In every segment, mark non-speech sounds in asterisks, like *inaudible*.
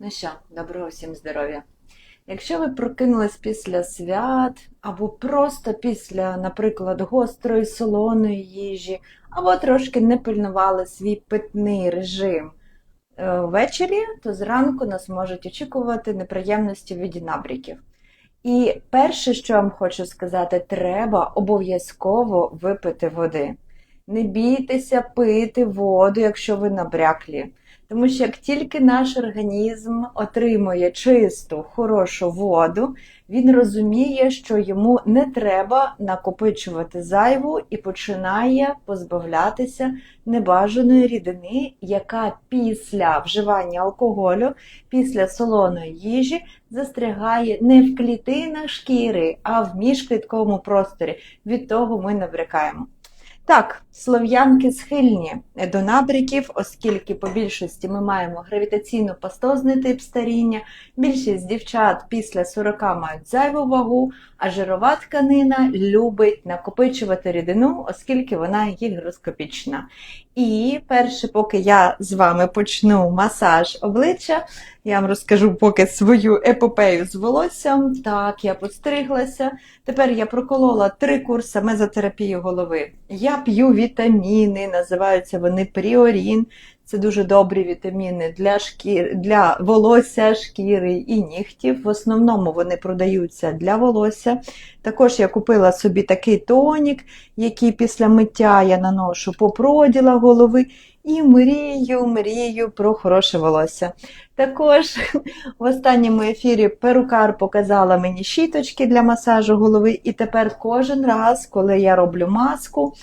Ну що, доброго всім здоров'я. Якщо ви прокинулись після свят, або просто після, наприклад, гострої солоної їжі, або трошки не пильнували свій питний режим е, ввечері, то зранку нас можуть очікувати неприємності від набріків. І перше, що вам хочу сказати, треба обов'язково випити води. Не бійтеся пити воду, якщо ви набряклі. Тому що як тільки наш організм отримує чисту, хорошу воду, він розуміє, що йому не треба накопичувати зайву і починає позбавлятися небажаної рідини, яка після вживання алкоголю, після солоної їжі застрягає не в клітинах шкіри, а в міжклітковому просторі. Від того ми набрякаємо. Так, слов'янки схильні до набряків, оскільки по більшості ми маємо гравітаційно-пастозний тип старіння. Більшість дівчат після 40 мають зайву вагу, а жирова тканина любить накопичувати рідину, оскільки вона гігроскопічна. І перше, поки я з вами почну масаж обличчя, я вам розкажу поки свою епопею з волоссям. Так, я подстриглася. Тепер я проколола три курси мезотерапії голови. Я п'ю вітаміни, називаються вони пріорін. Це дуже добрі вітаміни для шкір, для волосся, шкіри і нігтів. В основному вони продаються для волосся. Також я купила собі такий тонік, який після миття я наношу по проділа голови. І мрію, мрію про хороше волосся. Також *laughs* в останньому ефірі перукар показала мені щіточки для масажу голови, і тепер кожен раз, коли я роблю маску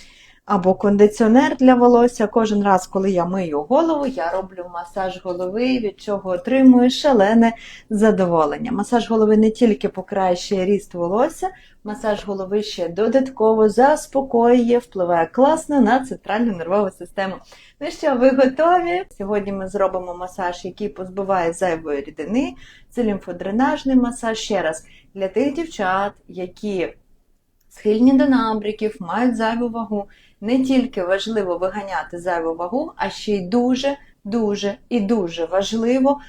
або кондиціонер для волосся, кожен раз, коли я мию голову, я роблю масаж голови, від чого отримую шалене задоволення. Масаж голови не тільки покращує ріст волосся, масаж голови ще додатково заспокоює, впливає класно на центральну нервову систему. Ну що, ви готові? Сьогодні ми зробимо масаж, який позбиває зайвої рідини. Це лімфодренажний масаж. Ще раз, для тих дівчат, які схильні до набряків, мають зайву вагу. Не тільки важливо виганяти зайву вагу, а ще й дуже, дуже і дуже важливо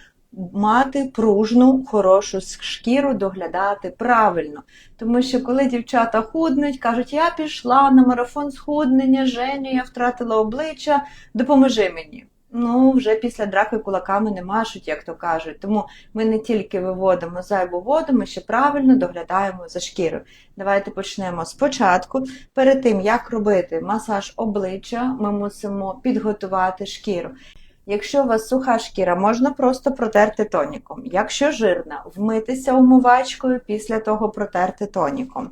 мати пружну, хорошу шкіру, доглядати правильно. Тому що коли дівчата худнуть, кажуть, я пішла на марафон схуднення, Женю, я втратила обличчя, допоможи мені. Ну, вже після драки кулаками не машуть, як то кажуть. Тому ми не тільки виводимо зайву воду, ми ще правильно доглядаємо за шкірою. Давайте почнемо спочатку. Перед тим, як робити масаж обличчя, ми мусимо підготувати шкіру. Якщо у вас суха шкіра, можна просто протерти тоніком. Якщо жирна, вмитися умивачкою, після того протерти тоніком.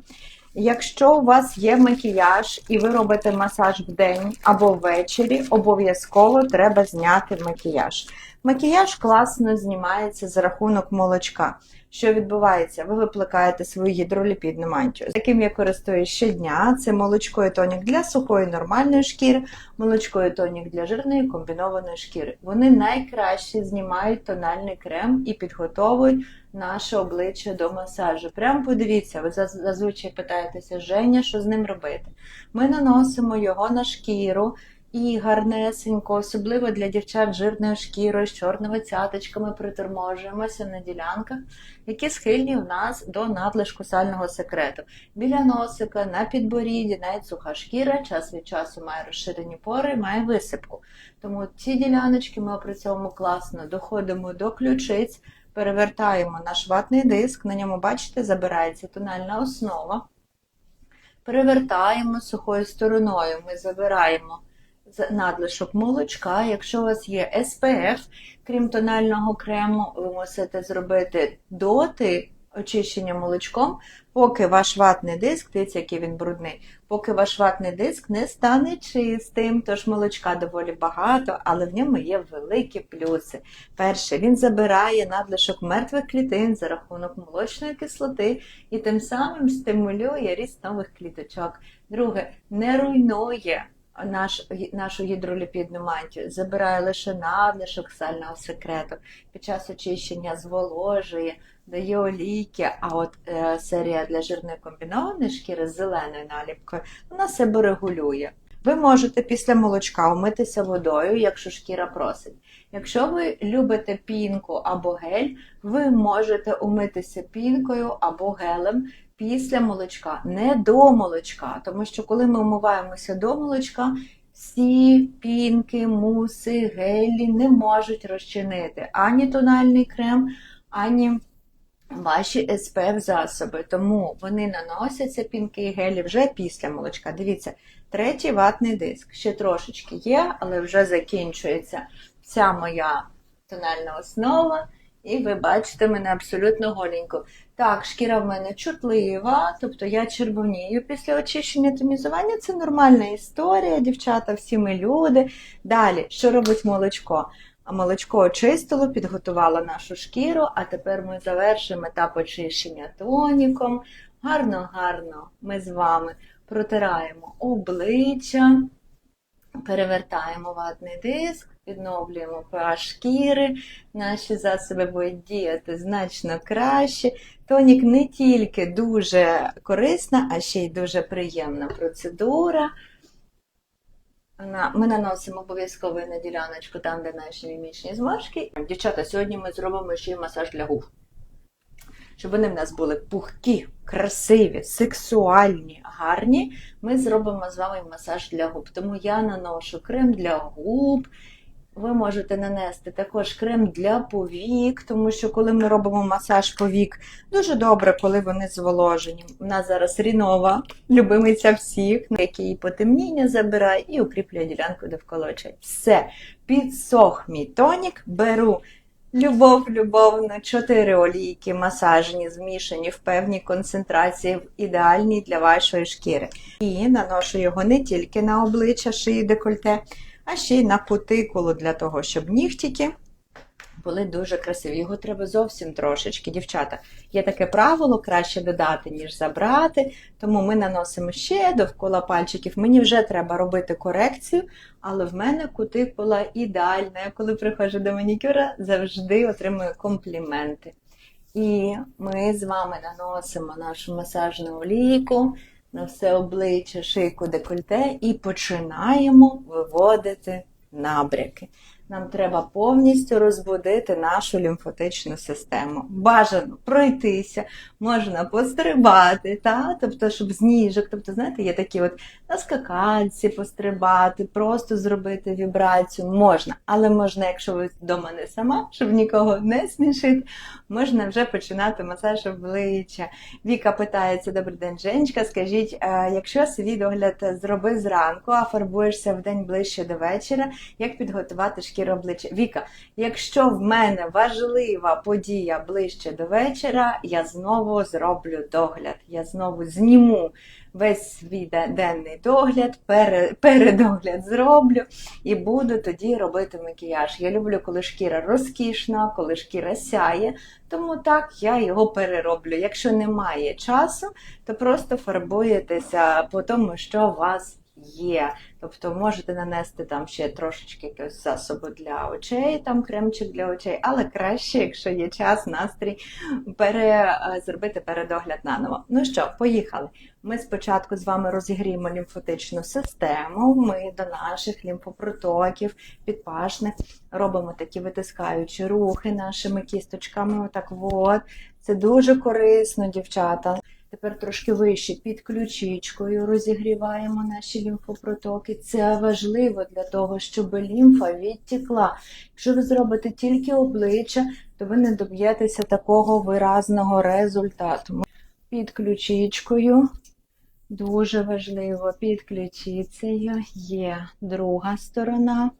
Якщо у вас є макіяж і ви робите масаж вдень або ввечері, обов'язково треба зняти макіяж. Макіяж класно знімається за рахунок молочка. Що відбувається? Ви випликаєте свою гідроліпідну мантію. Таким я користуюсь щодня. Це молочко і тонік для сухої нормальної шкіри, молочко і тонік для жирної комбінованої шкіри. Вони найкраще знімають тональний крем і підготовують наше обличчя до масажу. Прямо подивіться, ви зазвичай питаєтеся, Женя, що з ним робити. Ми наносимо його на шкіру. І гарнесенько, особливо для дівчат жирною шкірою, з чорними цяточками приторможуємося на ділянках, які схильні у нас до надлишку сального секрету. Біля носика, на підборідді, навіть суха шкіра, час від часу має розширені пори, має висипку. Тому ці діляночки ми опрацьовуємо класно, доходимо до ключиць, перевертаємо наш ватний диск, на ньому, бачите, забирається тональна основа. Перевертаємо сухою стороною, ми забираємо надлишок молочка. Якщо у вас є SPF, крім тонального крему, ви мусите зробити доти очищення молочком, поки ваш ватний диск, дивіться, який він брудний, поки ваш ватний диск не стане чистим, тож молочка доволі багато, але в ньому є великі плюси. Перше, він забирає надлишок мертвих клітин за рахунок молочної кислоти і тим самим стимулює ріст нових кліточок. Друге, не руйнує наш, нашу гідроліпідну мантію, забирає лише надлишок сального секрету, під час очищення зволожує, дає олійки, а от е, серія для жирної комбінованої шкіри з зеленою наліпкою, вона себе регулює. Ви можете після молочка умитися водою, якщо шкіра просить. Якщо ви любите пінку або гель, ви можете умитися пінкою або гелем після молочка, не до молочка, тому що коли ми умиваємося до молочка, всі пінки, муси, гелі не можуть розчинити ані тональний крем, ані ваші SPF засоби. Тому вони наносяться пінки і гелі вже після молочка. Дивіться, третій ватний диск. Ще трошечки є, але вже закінчується вся моя тональна основа. І ви бачите мене абсолютно голенько. Так, шкіра в мене чутлива, тобто я червонію після очищення тонізування. Це нормальна історія, дівчата, всі ми люди. Далі, що робить молочко? А молочко очистило, підготувало нашу шкіру, а тепер ми завершимо етап очищення тоніком. Гарно-гарно ми з вами протираємо обличчя, перевертаємо ватний диск, відновлюємо pH шкіри, наші засоби будуть діяти значно краще. Тонік не тільки дуже корисна, а ще й дуже приємна процедура. Ми наносимо обов'язково на діляночку там, де наші мімічні зморшки. Дівчата, сьогодні ми зробимо ще й масаж для губ. Щоб вони в нас були пухкі, красиві, сексуальні, гарні, ми зробимо з вами масаж для губ. Тому я наношу крем для губ. Ви можете нанести також крем для повік, тому що коли ми робимо масаж повік, дуже добре, коли вони зволожені. У нас зараз рінова, любимиця всіх, який потемніння забирає і укріплює ділянку довкола очей. Все, підсох мій тонік, беру любов, любовно, чотири олійки масажні, змішані в певній концентрації, в ідеальній для вашої шкіри. І наношу його не тільки на обличчя, шиї, декольте, а ще й на кутикулу для того, щоб нігтики були дуже красиві. Його треба зовсім трошечки, дівчата. Є таке правило, краще додати, ніж забрати. Тому ми наносимо ще довкола пальчиків. Мені вже треба робити корекцію, але в мене кутикула ідеальна. Я коли приходжу до манікюра, завжди отримую компліменти. І ми з вами наносимо нашу масажну олійку на все обличчя, шийку, декольте і починаємо виводити набряки. Нам треба повністю розбудити нашу лімфотичну систему. Бажано пройтися, можна пострибати, та? тобто, щоб з ніжок, тобто, знаєте, є такі от на скакальці пострибати, просто зробити вібрацію можна, але можна, якщо ви вдома не сама, щоб нікого не смішити, можна вже починати масаж обличчя. Віка питається: Добрий день, Женечка, скажіть, е, якщо свій догляд зроби зранку, а фарбуєшся в день ближче до вечора, як підготувати шкіру обличчя? Віка, якщо в мене важлива подія ближче до вечора, я знову зроблю догляд. Я знову зніму весь свій денний догляд, передогляд зроблю і буду тоді робити макіяж. Я люблю, коли шкіра розкішна, коли шкіра сяє, тому так я його перероблю. Якщо немає часу, то просто фарбуєтеся по тому, що у вас є. Тобто можете нанести там ще трошечки якогось засобу для очей, там кремчик для очей, але краще, якщо є час, настрій, пере, е, зробити передогляд наново. Ну що, поїхали. Ми спочатку з вами розігріємо лімфотичну систему. Ми до наших лімфопротоків підпашних робимо такі витискаючі рухи нашими кісточками. Отак от. Це дуже корисно, дівчата. Тепер трошки вище під ключичкою розігріваємо наші лімфопротоки. Це важливо для того, щоб лімфа відтікла. Якщо ви зробите тільки обличчя, то ви не доб'єтеся такого виразного результату. Під ключичкою дуже важливо, під ключицею є друга сторона.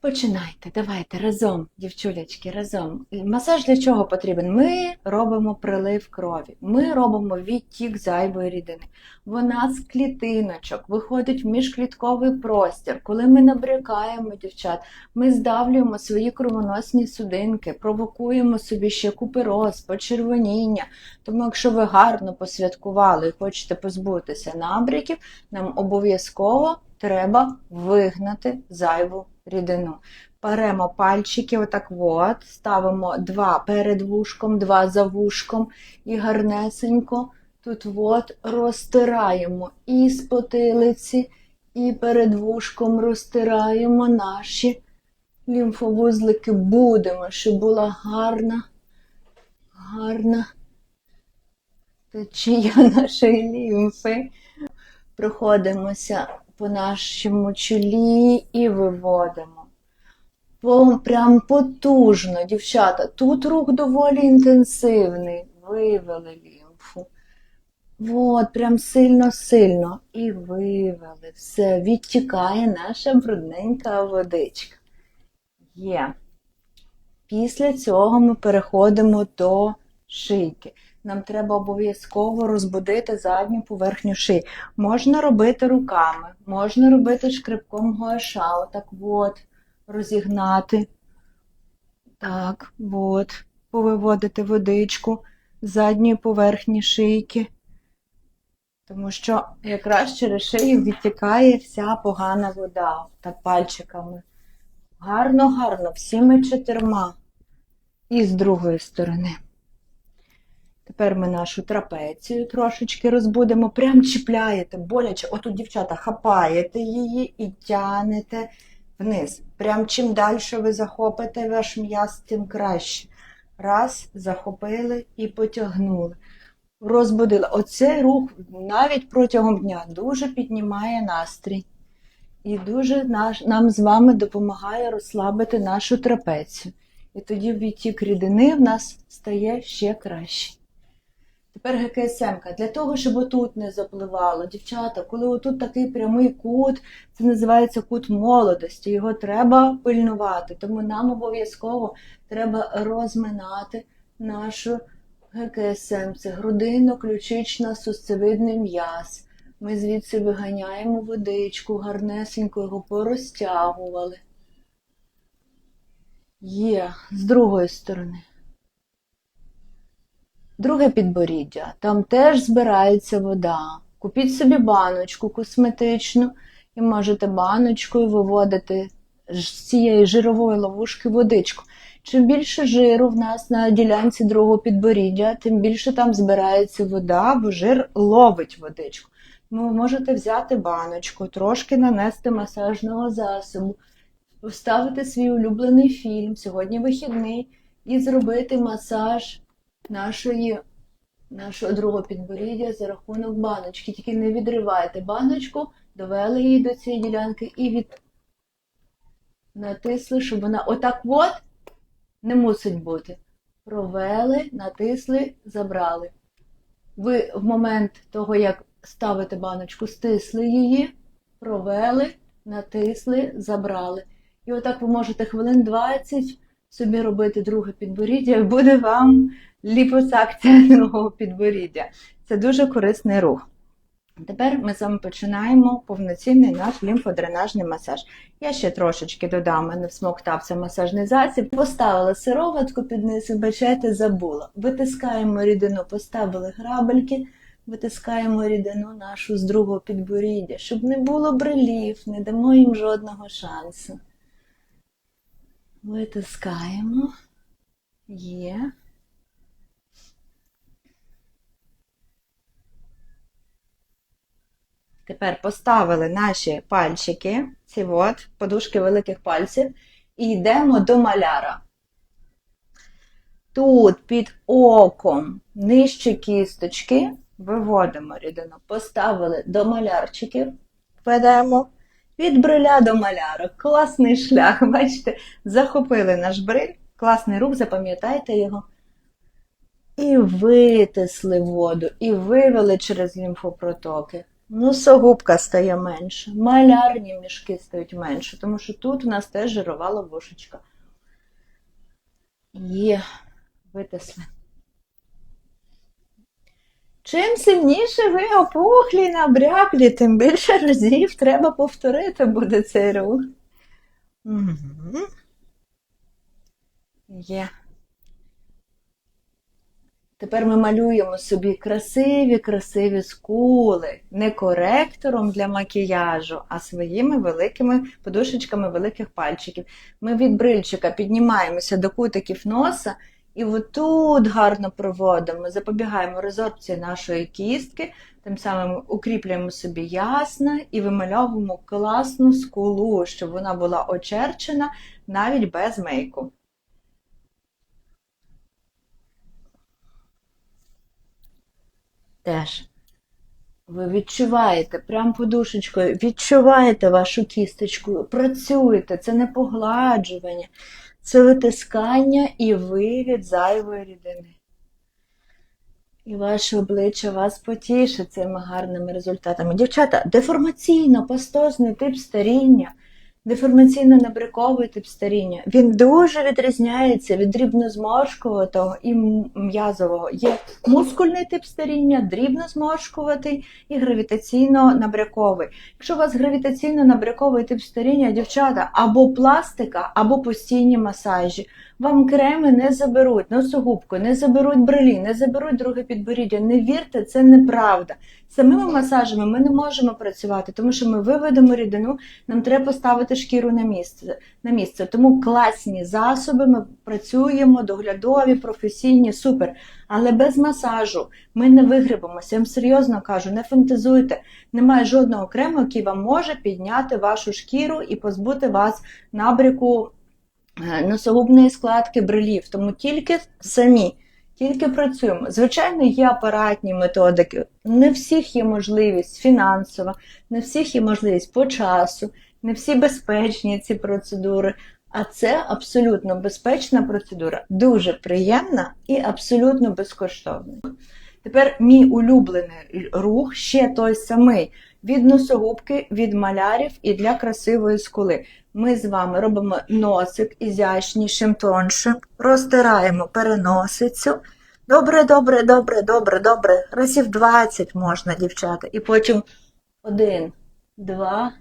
Починайте, давайте разом, дівчулячки, разом. Масаж для чого потрібен? Ми робимо прилив крові, ми робимо відтік зайвої рідини. Вона з клітиночок виходить в міжклітковий простір. Коли ми набрякаємо дівчат, ми здавлюємо свої кровоносні судинки, провокуємо собі ще купероз, почервоніння. Тому, якщо ви гарно посвяткували і хочете позбутися набряків, нам обов'язково треба вигнати зайву рідину. Беремо пальчики, отак от, ставимо два перед вушком, два за вушком і гарнесенько тут от розтираємо і з потилиці, і перед вушком розтираємо наші лімфовузлики будемо, щоб була гарна, гарна течія нашої лімфи. Проходимося по нашому чолі і виводимо. Прям потужно, дівчата. Тут рух доволі інтенсивний. Вивели лімфу. От, прям сильно-сильно. І вивели. Все, відтікає наша брудненька водичка. Є. Після цього ми переходимо до шийки. Нам треба обов'язково розбудити задню поверхню шиї. Можна робити руками, можна робити шкребком гуаша, отак от, розігнати. Так, от, повиводити водичку з задньої поверхні шийки. Тому що якраз через шию відтікає вся погана вода так пальчиками. Гарно, гарно, всіми чотирма. І з другої сторони. Тепер ми нашу трапецію трошечки розбудемо, прям чіпляєте, боляче. Отут, дівчата, хапаєте її і тянете вниз. Прям чим далі ви захопите ваш м'яз, тим краще. Раз, захопили і потягнули. Розбудили. Оцей рух навіть протягом дня дуже піднімає настрій. І дуже наш, нам з вами допомагає розслабити нашу трапецію. І тоді відтік рідини в нас стає ще краще. Тепер ГКСМ. Для того, щоб отут не запливало, дівчата, коли отут такий прямий кут, це називається кут молодості. Його треба пильнувати. Тому нам обов'язково треба розминати нашу ГКСМ. Це грудинно-ключично-сусцевидний м'яз. Ми звідси виганяємо водичку, гарнесенько його порозтягували. Є, з другої сторони. Друге підборіддя. Там теж збирається вода. Купіть собі баночку косметичну і можете баночкою виводити з цієї жирової ловушки водичку. Чим більше жиру в нас на ділянці другого підборіддя, тим більше там збирається вода, бо жир ловить водичку. Тому ви можете взяти баночку, трошки нанести масажного засобу, поставити свій улюблений фільм, сьогодні вихідний, і зробити масаж нашої, нашого другого підборіддя за рахунок баночки. Тільки не відривайте баночку, довели її до цієї ділянки і від... натисли, щоб вона отак от не мусить бути. Провели, натисли, забрали. Ви в момент того, як ставите баночку, стисли її, провели, натисли, забрали. І отак ви можете хвилин 20 собі робити друге підборіддя, буде вам ліпосакція *laughs* другого підборіддя. Це дуже корисний рух. Тепер ми з вами починаємо повноцінний наш лімфодренажний масаж. Я ще трошечки додам, мене всмоктався масажний засіб. Поставила сироватку під низ, і бачите, забула. Витискаємо рідину, поставили грабельки, витискаємо рідину нашу з другого підборіддя, щоб не було брелів, не дамо їм жодного шансу. Витискаємо. Є. Тепер поставили наші пальчики, ці от, подушки великих пальців, і йдемо до маляра. Тут під оком нижче кісточки виводимо рідину. Поставили до малярчиків, ведемо від бриля до маляра. Класний шлях. *laughs* Бачите, захопили наш бриль, класний рух, запам'ятайте його. І витисли воду, і вивели через лімфопротоки. Носогубка стає менше, малярні мішки стають менше, тому що тут у нас теж жирова ловушечка. Є, витисли. Чим сильніше ви опухлі, набряклі, тим більше разів треба повторити буде цей рух. Угу. Є. Тепер ми малюємо собі красиві, красиві скули. Не коректором для макіяжу, а своїми великими подушечками великих пальчиків. Ми від брильчика піднімаємося до кутиків носа і отут гарно проводимо, запобігаємо резорбції нашої кістки, тим самим укріплюємо собі ясна і вимальовуємо класну скулу, щоб вона була очерчена навіть без мейку. Теж. Ви відчуваєте прям подушечкою, відчуваєте вашу кісточку, працюєте, це не погладжування, це витискання і вивід зайвої рідини. І ваше обличчя вас потішить цими гарними результатами. Дівчата, деформаційно-пастозний тип старіння, деформаційно-набриковий тип старіння, він дуже відрізняється від дрібнозморшкуватого і м'язового. Є мускульний тип старіння, дрібнозморшкуватий і гравітаційно-набряковий. Якщо у вас гравітаційно-набряковий тип старіння, дівчата, або пластика, або постійні масажі. Вам креми не заберуть носогубку, не заберуть брелі, не заберуть друге підборіддя. Не вірте, це неправда. Самими масажами ми не можемо працювати, тому що ми виведемо рідину, нам треба поставити шкіру на місце. На місце. Тому класні засоби, ми працюємо, доглядові, професійні, супер. Але без масажу ми не вигребемося. Я вам серйозно кажу, не фантазуйте. Немає жодного крему, який вам може підняти вашу шкіру і позбути вас набряку е, носогубної складки брелів. Тому тільки самі, тільки працюємо. Звичайно, є апаратні методики. Не всіх є можливість фінансова, не всіх є можливість по часу, не всі безпечні ці процедури. А це абсолютно безпечна процедура, дуже приємна і абсолютно безкоштовна. Тепер мій улюблений рух ще той самий від носогубки, від малярів і для красивої скули. Ми з вами робимо носик ізящнішим, тоншим, розтираємо переносицю. Добре, добре, добре, добре, добре. Разів 20 можна, дівчата. І потім один, два,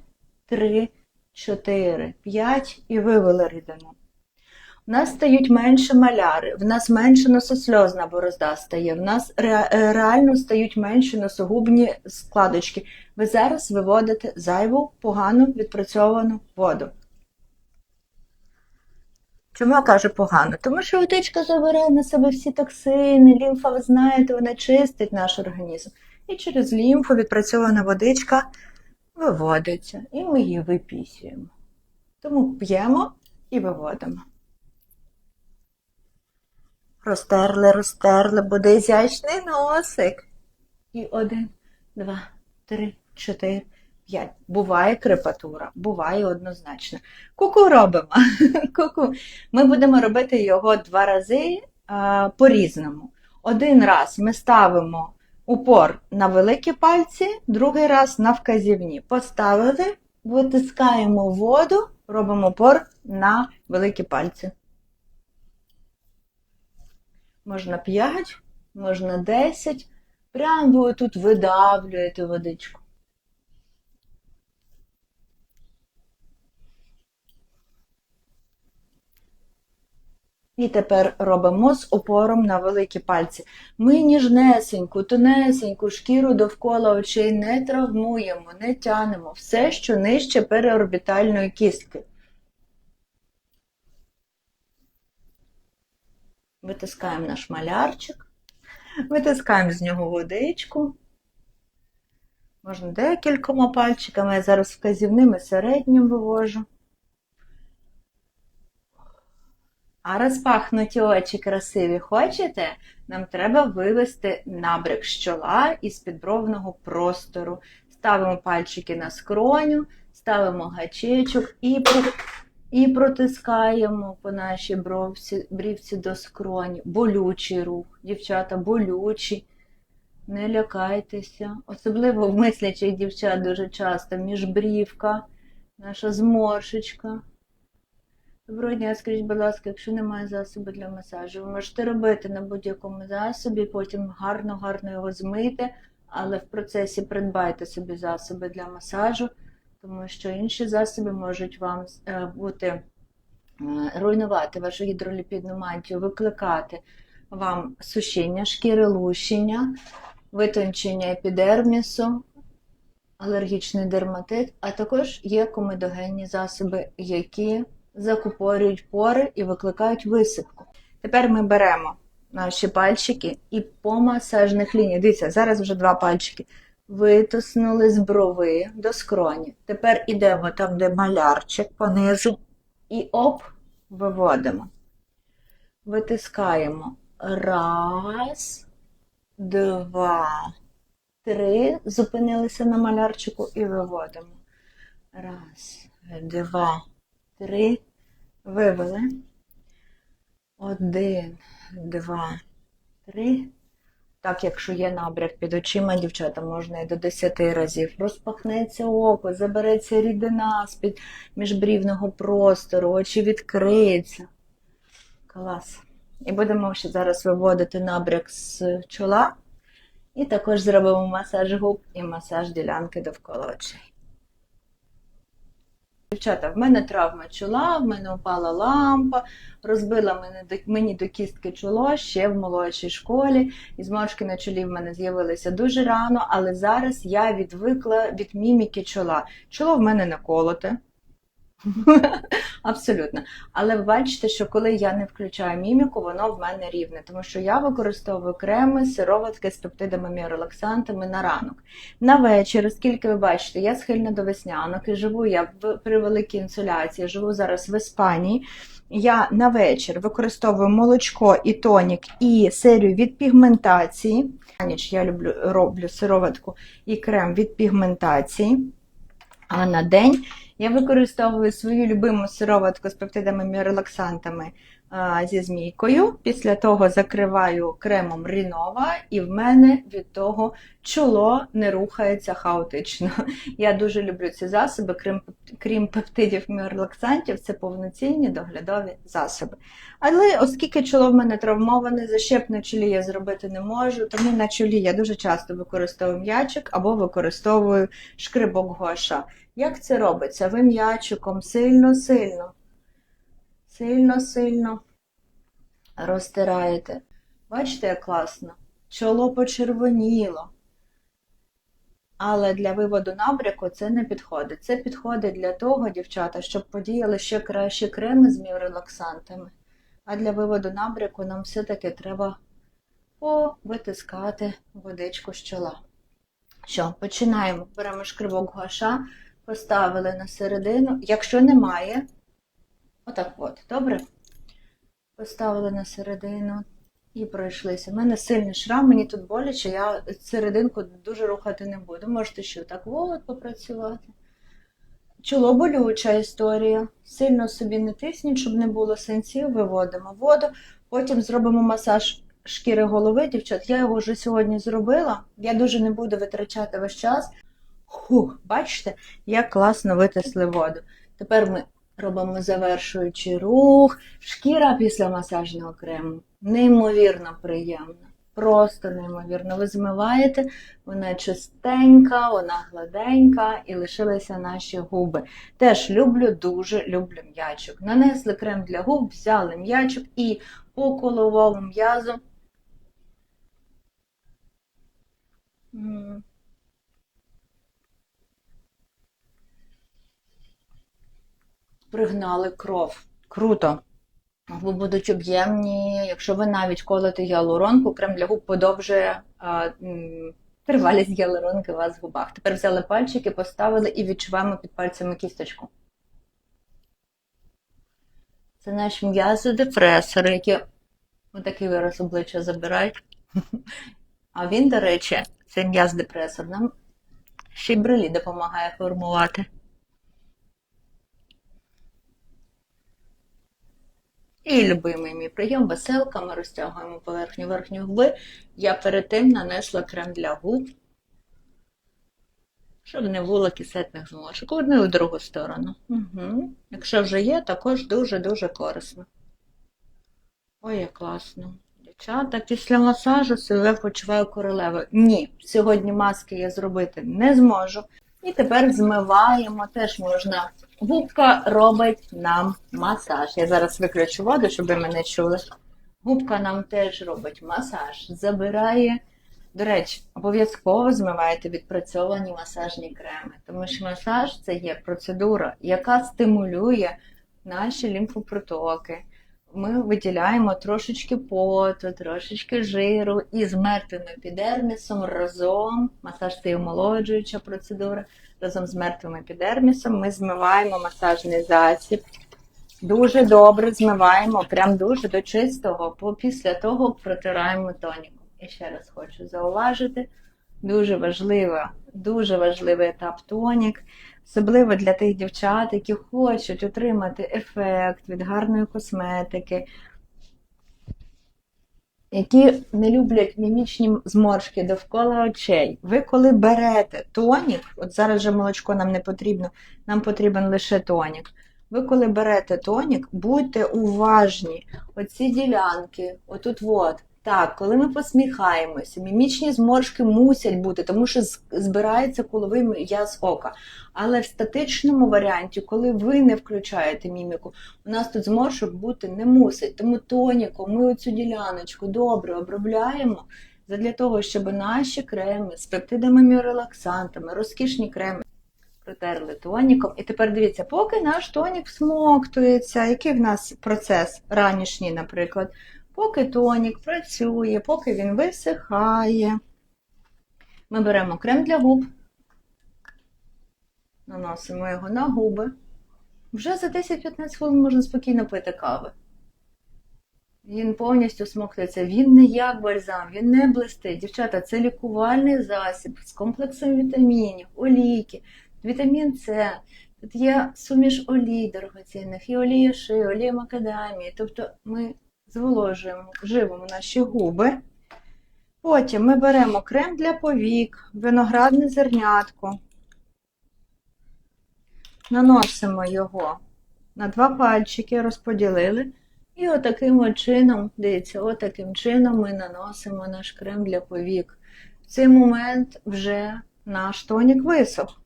три, чотири, п'ять і вивели рідину. У нас стають менше маляри, в нас менше нососльозна борозда стає, в нас е, реально стають менші носогубні складочки. Ви зараз виводите зайву, погану відпрацьовану воду. Чому я кажу погано? Тому що водичка забирає на себе всі токсини, лімфа, ви знаєте, вона чистить наш організм. І через лімфу відпрацьована водичка виводиться, і ми її випісюємо. Тому п'ємо і виводимо. Розтерли, розтерли, буде ізящний носик. І один, два, три, чотири, п'ять. Буває крепатура, буває однозначно. Куку робимо. *laughs* Ку-ку. Ми будемо робити його два рази по-різному. Один раз ми ставимо упор на великі пальці, другий раз на вказівні. Поставили, витискаємо воду, робимо упор на великі пальці. Можна 5, можна 10. Прямо ви тут видавлюєте водичку. І тепер робимо з опором на великі пальці. Ми ніжнесеньку, тонесеньку шкіру довкола очей не травмуємо, не тянемо. Все, що нижче переорбітальної кістки. Витискаємо наш малярчик, витискаємо з нього водичку. Можна декількома пальчиками, я зараз вказівним і середнім вивожу. А розпахнуті очі красиві хочете? Нам треба вивести набряк з чола із підбровного простору. Ставимо пальчики на скроню, ставимо гачечок і, і протискаємо по нашій бровці, брівці до скроні. Болючий рух. Дівчата, болючий. Не лякайтеся. Особливо в мислячих дівчат дуже часто міжбрівка, наша зморшечка. Доброго дня, скажіть, будь ласка, якщо немає засобу для масажу, ви можете робити на будь-якому засобі, потім гарно-гарно його змийте, але в процесі придбайте собі засоби для масажу, тому що інші засоби можуть вам е, бути е, руйнувати вашу гідроліпідну мантію, викликати вам сушіння шкіри, лущення, витончення епідермісу, алергічний дерматит, а також є комедогенні засоби, які закупорюють пори і викликають висипку. Тепер ми беремо наші пальчики і по масажних лініях. Дивіться, зараз вже два пальчики. Витиснули з брови до скроні. Тепер ідемо там, де малярчик понизу. І оп, виводимо. Витискаємо. Раз, два, три. Зупинилися на малярчику і виводимо. Раз, два, три. Вивели. Один, два, три. Так, якщо є набряк під очима, дівчата, можна і до 10 разів. Розпахнеться око, забереться рідина з-під міжбрівного простору, очі відкриються. Клас. І будемо ще зараз виводити набряк з чола. І також зробимо масаж губ і масаж ділянки довкола очей. Дівчата, в мене травма чола, в мене упала лампа, розбила мене до, мені до кістки чоло ще в молодшій школі. І зморшки на чолі в мене з'явилися дуже рано, але зараз я відвикла від міміки чола. Чоло в мене не колоте. *laughs* Абсолютно. Але ви бачите, що коли я не включаю міміку, воно в мене рівне, тому що я використовую креми, сироватки з пептидами міорелаксантами на ранок. На вечір, оскільки ви бачите, я схильна до веснянок і живу я при великій інсуляції, живу зараз в Іспанії. Я на вечір використовую молочко і тонік, і серію від пігментації. На ніч я люблю, роблю сироватку і крем від пігментації. А на день я використовую свою любиму сироватку з пептидами релаксантами зі змійкою. Після того закриваю кремом Рінова, і в мене від того чоло не рухається хаотично. *laughs* Я дуже люблю ці засоби, крім, крім пептидів міорелаксантів, це повноцінні доглядові засоби. Але оскільки чоло в мене травмоване, защеп на чолі я зробити не можу, тому на чолі я дуже часто використовую м'ячик або використовую шкрибок гуаша. Як це робиться? Ви м'ячиком сильно-сильно, сильно-сильно розтираєте. Бачите, як класно? Чоло почервоніло. Але для виводу набряку це не підходить. Це підходить для того, дівчата, щоб подіяли ще краще креми з міорелаксантами. А для виводу набряку нам все-таки треба повитискати водичку з чола. Що, починаємо. Беремо шкрибок гуаша, поставили на середину. Якщо немає, отак от, добре? Поставили на середину і пройшлися. У мене сильний шрам, мені тут боляче, я серединку дуже рухати не буду. Можете ще так от попрацювати. Чоло болюча історія. Сильно собі не тисніть, щоб не було сенсів, виводимо воду, потім зробимо масаж шкіри голови, дівчат. Я його вже сьогодні зробила. Я дуже не буду витрачати весь час. Хух, бачите, як класно витисли воду. Тепер ми робимо завершуючий рух. Шкіра після масажного крему. Неймовірно приємна. Просто неймовірно. Ви змиваєте, вона чистенька, вона гладенька і лишилися наші губи. Теж люблю, дуже люблю м'ячик. Нанесли крем для губ, взяли м'ячик і по коловому м'язу. Пригнали кров. Круто. Губи будуть об'ємні. Якщо ви навіть колите гіалуронку, крем для губ подовжує а, м, тривалість гіалуронки у вас в губах. Тепер взяли пальчики, поставили і відчуваємо під пальцями кісточку. Це наш м'язодепресор, який отакий вираз обличчя забирають. А він, до речі, цей м'яз-депресор нам ще й брелі допомагає формувати. І любимий мій прийом веселка, ми розтягуємо поверхню верхньої губи. Я перед тим нанесла крем для губ, щоб не було кисетних зморшок. Одну і в другу сторону. Угу. Якщо вже є, також дуже-дуже корисно. Ой, як класно. Дівчата, після масажу себе почуваю королевою. Ні, сьогодні маски я зробити не зможу. І тепер змиваємо, теж можна. Губка робить нам масаж. Я зараз виключу воду, щоб ви мене чули. Губка нам теж робить масаж, забирає. До речі, обов'язково змиваєте відпрацьовані масажні креми, тому що масаж це є процедура, яка стимулює наші лімфопротоки. Ми виділяємо трошечки поту, трошечки жиру і з мертвим епідермісом разом, масаж це і омолоджуюча процедура, разом з мертвим епідермісом ми змиваємо масажний засіб Дуже добре змиваємо, прям дуже до чистого, після того протираємо тоніком. І ще раз хочу зауважити, дуже важлива, дуже важливий етап тонік, особливо для тих дівчат, які хочуть отримати ефект від гарної косметики, які не люблять мімічні зморшки довкола очей. Ви коли берете тонік, от зараз же молочко нам не потрібно, нам потрібен лише тонік. Ви коли берете тонік, будьте уважні. Оці ділянки, отут от. Так, коли ми посміхаємося, мімічні зморшки мусять бути, тому що збирається коловий м'яз ока. Але в статичному варіанті, коли ви не включаєте міміку, у нас тут зморшок бути не мусить. Тому тоніком ми оцю діляночку добре обробляємо задля того, щоб наші креми з пептидами міорелаксантами, розкішні креми протерли тоніком. І тепер дивіться, поки наш тонік всмоктується, який в нас процес ранішній, наприклад, поки тонік працює, поки він висихає. Ми беремо крем для губ, наносимо його на губи. Вже за 10-15 хвилин можна спокійно пити кави. Він повністю смоктується. Він не як бальзам, він не блистить. Дівчата, це лікувальний засіб з комплексом вітамінів, олійки, вітамін С. Тут є суміш олій дорогоцінних, і олія ши, олія макадамії. Тобто ми зволожуємо, живимо наші губи. Потім ми беремо крем для повік, виноградне зернятко. Наносимо його на два пальчики, розподілили. І отаким от чином, дивіться, отаким чином ми наносимо наш крем для повік. В цей момент вже наш тонік висох.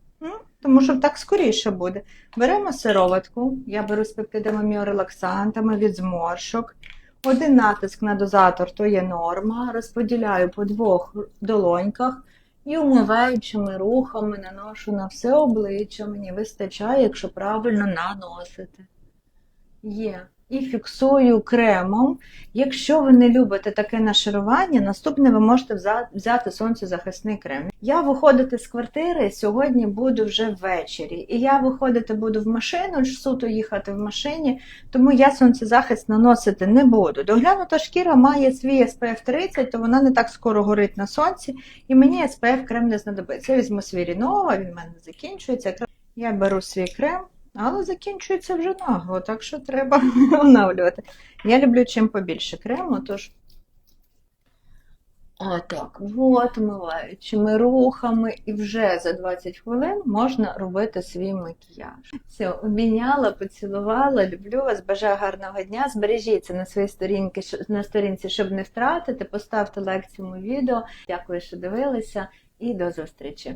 Тому що так скоріше буде. Беремо сироватку, я беру з пептидами міорелаксантами від зморшок. Один натиск на дозатор то є норма. Розподіляю по двох долоньках і умиваючими рухами наношу на все обличчя. Мені вистачає, якщо правильно наносити. Є. І фіксую кремом. Якщо ви не любите таке нашарування, наступне ви можете взяти сонцезахисний крем. Я виходити з квартири сьогодні буду вже ввечері. І я виходити буду в машину, суто їхати в машині, тому я сонцезахист наносити не буду. Доглянута шкіра має свій SPF 30, то вона не так скоро горить на сонці, і мені SPF крем не знадобиться. Я візьму свій Рінова, він в мене закінчується. Я беру свій крем. Але закінчується вже нагло, так що треба *laughs* оновлювати. Я люблю чим побільше крему, тож. Отак, от, миваючими рухами, і вже за 20 хвилин можна робити свій макіяж. Все, обійняла, поцілувала, люблю вас, бажаю гарного дня. Збережіться на своїй сторінці, на сторінці, щоб не втратити. Поставте лайк цьому відео. Дякую, що дивилися, і до зустрічі!